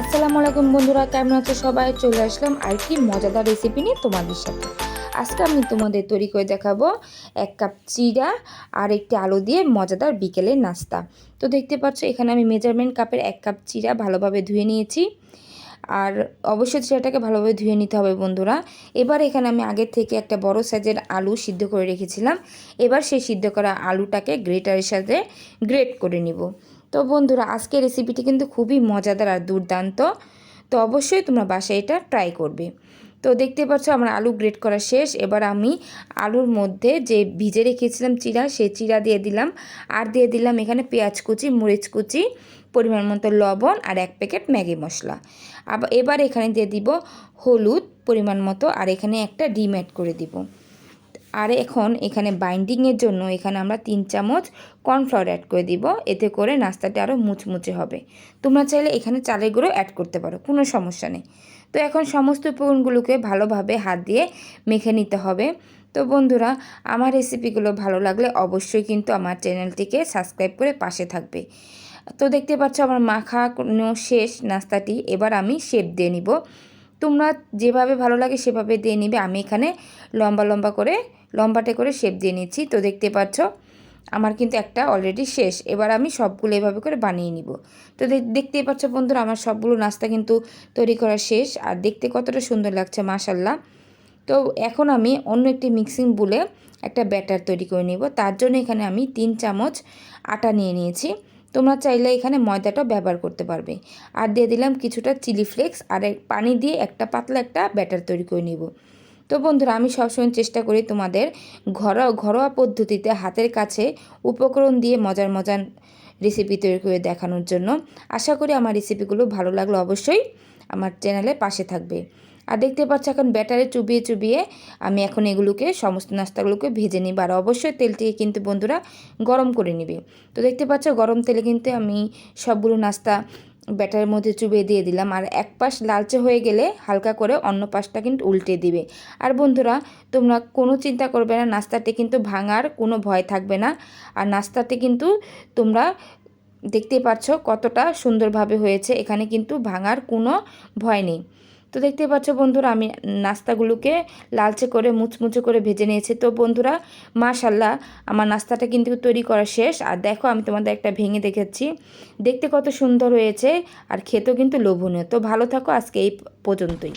আসসালামু আলাইকুম বন্ধুরা, কেমন আছো সবাই? চলে আসলাম আর কি মজাদার রেসিপি নিয়ে তোমাদের সাথে। আজকে আমি তোমাদের তৈরি করে দেখাবো এক কাপ চিরা আর একটি আলু দিয়ে মজাদার বিকেলের নাস্তা। তো দেখতে পাচ্ছ, এখানে আমি মেজারমেন্ট কাপের এক কাপ চিরা ভালোভাবে ধুয়ে নিয়েছি। আর অবশ্যই চিড়াটাকে ভালোভাবে ধুয়ে নিতে হবে বন্ধুরা। এবার এখানে আমি আগের থেকে একটা বড় সাইজের আলু সিদ্ধ করে রেখেছিলাম। এবার সেই সিদ্ধ করা আলুটাকে গ্রেটারের সাথে গ্রেট করে নিব। তো বন্ধুরা, আজকের রেসিপিটি কিন্তু খুবই মজাদার আর দুর্দান্ত। তো অবশ্যই তোমরা বাসায় এটা ট্রাই করবে। তো দেখতে পাচ্ছ আমার আলু গ্রেট করা শেষ। এবার আমি আলুর মধ্যে যে ভিজে রেখেছিলাম চিরা, সেই চিরা দিয়ে দিলাম। আর দিয়ে দিলাম এখানে পেঁয়াজ কুচি, মরিচ কুচি, পরিমাণ মতো লবণ আর এক প্যাকেট ম্যাগি মশলা। আবার এবার এখানে দিয়ে দিব হলুদ পরিমাণ মতো আর এখানে একটা ডিম অ্যাড করে দিব। আর এখন এখানে বাইন্ডিংয়ের জন্য এখানে আমরা তিন চামচ কর্নফ্লাওয়ার অ্যাড করে দিব। এতে করে নাস্তাটা আরও মুচমুচে হবে। তোমরা চাইলে এখানে চালের গুঁড়ো অ্যাড করতে পারো, কোনো সমস্যা নেই। তো এখন সমস্ত উপকরণগুলোকে ভালোভাবে হাত দিয়ে মেখে নিতে হবে। তো বন্ধুরা, আমার রেসিপিগুলো ভালো লাগলে অবশ্যই কিন্তু আমার চ্যানেলটিকে সাবস্ক্রাইব করে পাশে থাকবে। তো দেখতে পাচ্ছ আমার মাখানো শেষ নাস্তাটি। এবার আমি শেপ দিয়ে নিব। তোমরা যেভাবে ভালো লাগে সেভাবে দিয়ে নিবে। আমি এখানে লম্বা লম্বা করে, লম্বাটে করে শেপ দিয়ে নিচ্ছি। তো দেখতে পাচ্ছ, আমার কিন্তু একটা অলরেডি শেষ। এবার আমি সবগুলো এভাবে করে বানিয়ে নিব। তো দেখতেই পাচ্ছ বন্ধুরা, আমার সবগুলো নাস্তা কিন্তু তৈরি করা শেষ। আর দেখতে কতটা সুন্দর লাগছে মাশাল্লাহ তো এখন আমি অন্য একটি মিক্সিং বুলে একটা ব্যাটার তৈরি করে নিব। তার জন্য এখানে আমি তিন চামচ আটা নিয়ে নিয়েছি। তোমরা চাইলে এখানে ময়দাটাও ব্যবহার করতে পারবে। আর দিয়ে দিলাম কিছুটা চিলি ফ্লেক্স আর পানি দিয়ে একটা পাতলা একটা ব্যাটার তৈরি করে নিব। তো বন্ধুরা, আমি সবসময় চেষ্টা করি তোমাদের ঘরোয়া ঘরোয়া পদ্ধতিতে হাতের কাছে উপকরণ দিয়ে মজার মজার রেসিপি তৈরি করে দেখানোর জন্য। আশা করি আমার রেসিপিগুলো ভালো লাগল অবশ্যই আমার চ্যানেলে পাশে থাকবে। আর দেখতে পাচ্ছ এখন ব্যাটারে চুবিয়ে চুবিয়ে আমি এখন এগুলোকে, সমস্ত নাস্তাগুলোকে ভেজে নিব। আর অবশ্যই তেলটিকে কিন্তু বন্ধুরা গরম করে নিবে। তো দেখতে পাচ্ছ গরম তেলে কিন্তু আমি সবগুলো নাস্তা ব্যাটারের মধ্যে চুবিয়ে দিয়ে দিলাম। আর এক পাশ লালচে হয়ে গেলে হালকা করে অন্য পাশটা কিন্তু উল্টে দিবে। আর বন্ধুরা, তোমরা কোনো চিন্তা করবে না নাস্তাতে কিন্তু ভাঙার কোনো ভয় থাকবে না। আর নাস্তাতে কিন্তু তোমরা দেখতেই পাচ্ছ কতটা সুন্দরভাবে হয়েছে। এখানে কিন্তু ভাঙার কোনো ভয় নেই। তো দেখতে পাচ্ছ বন্ধুরা, আমি নাস্তাগুলোকে লালচে করে মুচমুচে করে ভেজে নিয়েছি। তো বন্ধুরা মাশাল্লাহ আমার নাস্তাটা কিন্তু তৈরি করা শেষ। আর দেখো, আমি তোমাদের একটা ভেঙে দেখেছি দেখতে কত সুন্দর হয়েছে, আর খেতেও কিন্তু লোভনীয়। তো ভালো থাকো, আজকে এই পর্যন্তই।